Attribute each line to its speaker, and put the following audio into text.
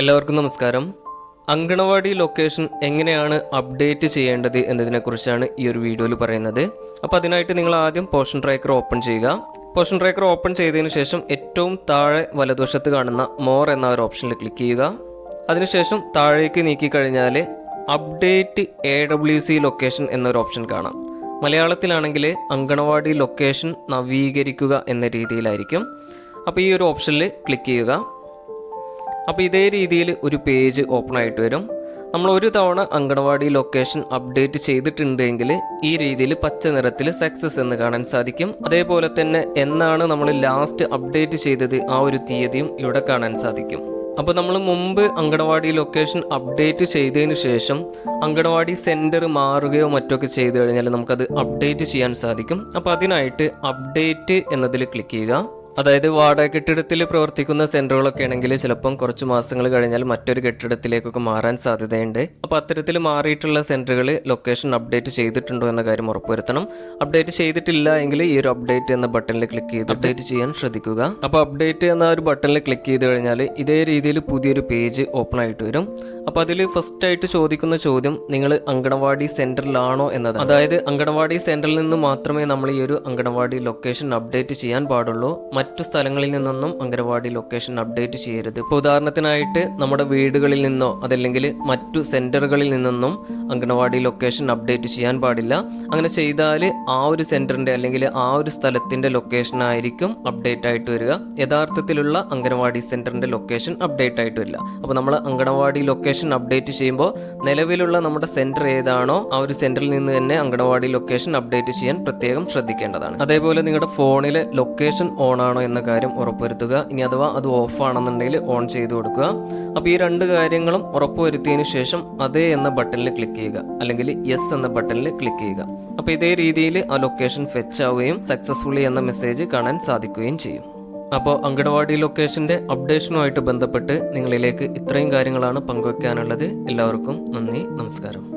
Speaker 1: എല്ലാവർക്കും നമസ്കാരം. അങ്കണവാടി ലൊക്കേഷൻ എങ്ങനെയാണ് അപ്ഡേറ്റ് ചെയ്യേണ്ടത് എന്നതിനെക്കുറിച്ചാണ് ഈ ഒരു വീഡിയോയിൽ പറയുന്നത്. അപ്പോൾ അതിനായിട്ട് നിങ്ങൾ ആദ്യം പോഷൻ ട്രാക്കർ ഓപ്പൺ ചെയ്യുക. പോഷൻ ട്രാക്കർ ഓപ്പൺ ചെയ്തതിന് ശേഷം ഏറ്റവും താഴെ വലതുവശത്ത് കാണുന്ന മോർ എന്ന ഒരു ഓപ്ഷനിൽ ക്ലിക്ക് ചെയ്യുക. അതിനുശേഷം താഴേക്ക് നീക്കി കഴിഞ്ഞാൽ update A W C location എന്നൊരു ഓപ്ഷൻ കാണാം. മലയാളത്തിലാണെങ്കിൽ അങ്കണവാടി ലൊക്കേഷൻ നവീകരിക്കുക എന്ന രീതിയിലായിരിക്കും. അപ്പോൾ ഈ ഒരു ഓപ്ഷനിൽ ക്ലിക്ക് ചെയ്യുക. അപ്പോൾ ഇതേ രീതിയിൽ ഒരു പേജ് ഓപ്പൺ ആയിട്ട് വരും. നമ്മൾ ഒരു തവണ അങ്കണവാടി ലൊക്കേഷൻ അപ്ഡേറ്റ് ചെയ്തിട്ടുണ്ടെങ്കിൽ ഈ രീതിയിൽ പച്ച നിറത്തിൽ സക്സസ് എന്ന് കാണാൻ സാധിക്കും. അതേപോലെ തന്നെ എന്നാണ് നമ്മൾ ലാസ്റ്റ് അപ്ഡേറ്റ് ചെയ്തത് ആ ഒരു തീയതിയും ഇവിടെ കാണാൻ സാധിക്കും. അപ്പോൾ നമ്മൾ മുമ്പ് അങ്കണവാടി ലൊക്കേഷൻ അപ്ഡേറ്റ് ചെയ്തതിന് ശേഷം അങ്കണവാടി സെന്റർ മാറുകയോ മറ്റൊക്കെ ചെയ്തു കഴിഞ്ഞാൽ നമുക്കത് അപ്ഡേറ്റ് ചെയ്യാൻ സാധിക്കും. അപ്പോൾ അതിനായിട്ട് അപ്ഡേറ്റ് എന്നതിൽ ക്ലിക്ക് ചെയ്യുക. അതായത് വാടക കെട്ടിടത്തിൽ പ്രവർത്തിക്കുന്ന സെന്ററുകളൊക്കെ ആണെങ്കിൽ ചിലപ്പം കുറച്ച് മാസങ്ങൾ കഴിഞ്ഞാൽ മറ്റൊരു കെട്ടിടത്തിലേക്കൊക്കെ മാറാൻ സാധ്യതയുണ്ട്. അപ്പോൾ അത്തരത്തിൽ മാറിയിട്ടുള്ള സെന്ററുകൾ ലൊക്കേഷൻ അപ്ഡേറ്റ് ചെയ്തിട്ടുണ്ടോ എന്ന കാര്യം ഉറപ്പുവരുത്തണം. അപ്ഡേറ്റ് ചെയ്തിട്ടില്ല എങ്കിൽ ഈ ഒരു അപ്ഡേറ്റ് എന്ന ബട്ടണിൽ ക്ലിക്ക് ചെയ്ത് അപ്ഡേറ്റ് ചെയ്യാൻ ശ്രദ്ധിക്കുക. അപ്പോൾ അപ്ഡേറ്റ് എന്ന ഒരു ബട്ടണിൽ ക്ലിക്ക് ചെയ്ത് കഴിഞ്ഞാൽ ഇതേ രീതിയിൽ പുതിയൊരു പേജ് ഓപ്പൺ ആയിട്ട് വരും. അപ്പോൾ അതിൽ ഫസ്റ്റ് ആയിട്ട് ചോദിക്കുന്ന ചോദ്യം നിങ്ങൾ അങ്കണവാടി സെന്ററിലാണോ എന്നത് അതായത് അങ്കണവാടി സെന്ററിൽ നിന്ന് മാത്രമേ നമ്മൾ ഈ ഒരു അങ്കണവാടി ലൊക്കേഷൻ അപ്ഡേറ്റ് ചെയ്യാൻ പാടുള്ളൂ. മറ്റു സ്ഥലങ്ങളിൽ നിന്നൊന്നും അങ്കണവാടി ലൊക്കേഷൻ അപ്ഡേറ്റ് ചെയ്യരുത്. ഇപ്പോൾ ഉദാഹരണത്തിനായിട്ട് നമ്മുടെ വീടുകളിൽ നിന്നോ അതല്ലെങ്കിൽ മറ്റു സെന്ററുകളിൽ നിന്നൊന്നും അങ്കണവാടി ലൊക്കേഷൻ അപ്ഡേറ്റ് ചെയ്യാൻ പാടില്ല. അങ്ങനെ ചെയ്താൽ ആ ഒരു സെന്ററിന്റെ അല്ലെങ്കിൽ ആ ഒരു സ്ഥലത്തിന്റെ ലൊക്കേഷൻ ആയിരിക്കും അപ്ഡേറ്റ് ആയിട്ട് വരിക. യഥാർത്ഥത്തിലുള്ള അങ്കണവാടി സെന്ററിന്റെ ലൊക്കേഷൻ അപ്ഡേറ്റ് ആയിട്ട് വരില്ല. അപ്പോൾ നമ്മൾ അങ്കണവാടി ലൊക്കേഷൻ അപ്ഡേറ്റ് ചെയ്യുമ്പോൾ നിലവിലുള്ള നമ്മുടെ സെന്റർ ഏതാണോ ആ ഒരു സെന്ററിൽ നിന്ന് തന്നെ അങ്കണവാടി ലൊക്കേഷൻ അപ്ഡേറ്റ് ചെയ്യാൻ പ്രത്യേകം ശ്രദ്ധിക്കേണ്ടതാണ്. അതേപോലെ നിങ്ങളുടെ ഫോണിലെ ലൊക്കേഷൻ ഓൺ ആണോ എന്ന കാര്യം ഉറപ്പുവരുത്തുക. ഇനി അഥവാ അത് ഓഫ് ആണെന്നുണ്ടെങ്കിൽ ഓൺ ചെയ്ത് കൊടുക്കുക. അപ്പോൾ ഈ രണ്ട് കാര്യങ്ങളും ഉറപ്പുവരുത്തിയതിന് ശേഷം അതേ എന്ന ബട്ടണിൽ ക്ലിക്ക് ചെയ്യുക. അല്ലെങ്കിൽ യെസ് എന്ന ബട്ടണിൽ ക്ലിക്ക് ചെയ്യുക. അപ്പോൾ ഇതേ രീതിയിൽ ആ ലൊക്കേഷൻ ഫെച്ച് ആവുകയും സക്സസ്ഫുള്ളി എന്ന മെസ്സേജ് കാണാൻ സാധിക്കുകയും ചെയ്യും. അപ്പോൾ അങ്കണവാടി ലൊക്കേഷന്റെ അപ്ഡേഷനുമായിട്ട് ബന്ധപ്പെട്ട് നിങ്ങളിലേക്ക് ഇത്രയും കാര്യങ്ങളാണ് പങ്കുവെക്കാനുള്ളത്. എല്ലാവർക്കും നന്ദി നമസ്കാരം.